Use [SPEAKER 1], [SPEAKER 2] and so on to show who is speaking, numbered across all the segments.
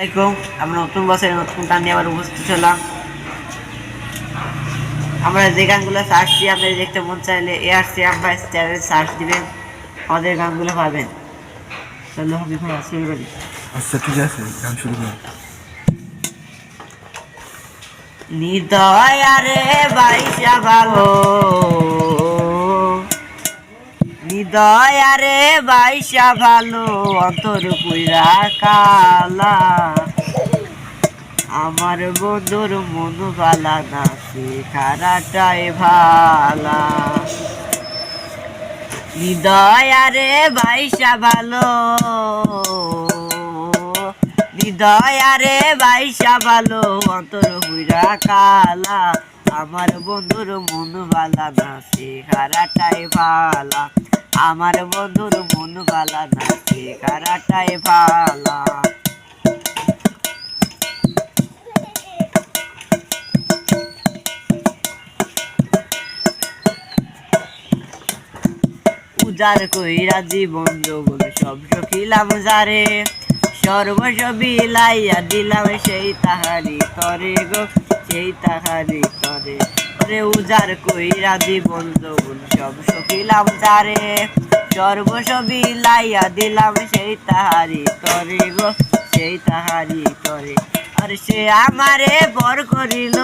[SPEAKER 1] আসসালামাইকুম আমরা নতুন বছরের নতুন গান নিয়ে আবার উপস্থিত হলাম। আমরা যে গানগুলো সার্চ দিই আপনাদের দেখতে মন চাইলে এ আর সি আমরা চ্যানেলে সার্চ দিবেন আমাদের গানগুলো পাবেন। চলো হবে ভাই শুরু করি।
[SPEAKER 2] আচ্ছা ঠিক আছে গান শুরু করো।
[SPEAKER 1] নিদয় আরে বাইশা ভালো নিদয় আরে বাইশা ভালো, অন্তর পুইরা কালা। আমার বন্ধুর মন ভালা না খারাটাই ভালা। হৃদয় আরে বাইশা ভালো হৃদয় আরে বাইশা ভালো, অন্তর হুইরা কালা। আমার বন্ধুর মন ভালা না সে খারাটাই ভালা। আমার বন্ধুর মন ভালা না সে খারাটাই ভালা উজার কইরা জীবন যৌবন সব সখিলাম যারে, সর্বস্ব বিলাইয়া দিলাম সেই তাহারি তরে গো, সেই তাহারি তরে। ওরে উজার কইরা জীবন যৌবন সব সখিলাম যারে সর্বস্ব বিলাইয়া দিলাম সেই তাহারি তরে গো, সেই তাহারি তরে। আর সে আমারে বর করিল,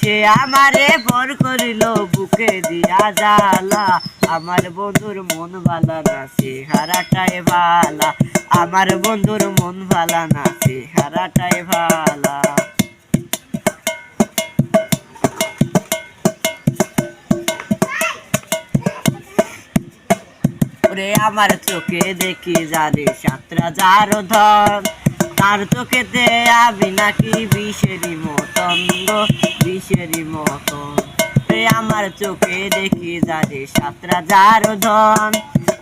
[SPEAKER 1] সে আমারে বর করিল, বুকে দিয়া জালা আমার বন্ধুর মন ভালা না সে হারাটাই ভালা। আমার বন্ধুর মন ভালা না সে হারাটাই ভালা। ওরে আমার চোখে দেখি যারে সাতরা যার ধন। তার চোখেতে আমি নাকি বিষেরই মতন গো বিষেরই মতন। আমার চোখে দেখি যারে সাতরা যার ধন।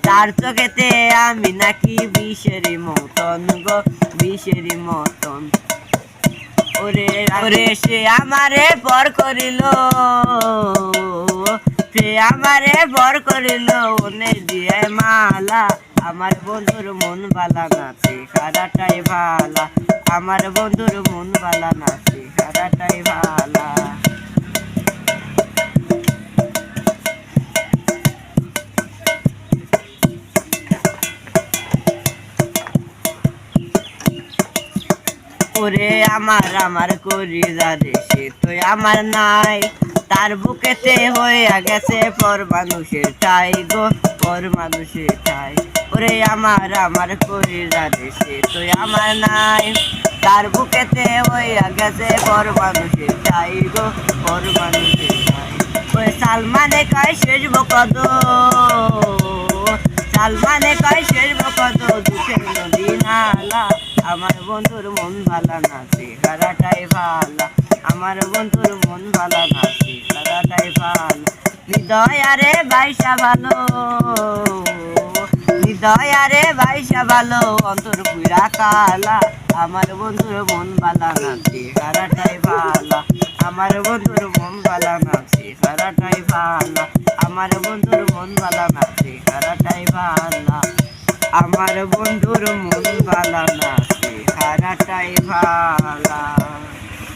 [SPEAKER 1] তার চোখেতে আমি নাকি বিষেরই মতন গো বিষেরই মতন। ওরে ওরে সে আমারে পর করিল। সে আমারে বর করিল, উনি দিয়ে মালা। আমার বন্ধুর মন বালা নাচে খারাটাই ভালা আমার বন্ধুর মন বালা নাচে খারাটাই ভালা ওরে আমার আমার করি যারে সে তো আমার নাই। তার বুকেতে হয়ে গেছে পর মানুষের ঠাই গো, পর মানুষের ঠাই। ওরে আমার আমার করি যারে সে তো আমার নাই। তার বুকেতে হয়ে গেছে পর মানুষের ঠাই গো, পর মানুষের ঠাই। ওই সালমানে কয় শেষ বকদ সালমানে কয় শেষ বকদ আমার বন্ধুর মন ভালা না সে খারাটাই ভালা। আমার বন্ধুর মন ভালা না সে খারাটাই ভালা। হৃদয় আরে বাইশা ভালো, হৃদয় আরে বাইশা ভালো, অন্তর পুরা কালা। আমার বন্ধুর মন ভালা না সে খারাটাই ভালা। আমার বন্ধুর মন ভালা না সে খারাটাই ভালা। আমার বন্ধুর মন ভালা না সে খারাটাই ভালা। আমার বন্ধুর মন ভালা না ขานาใจพาลา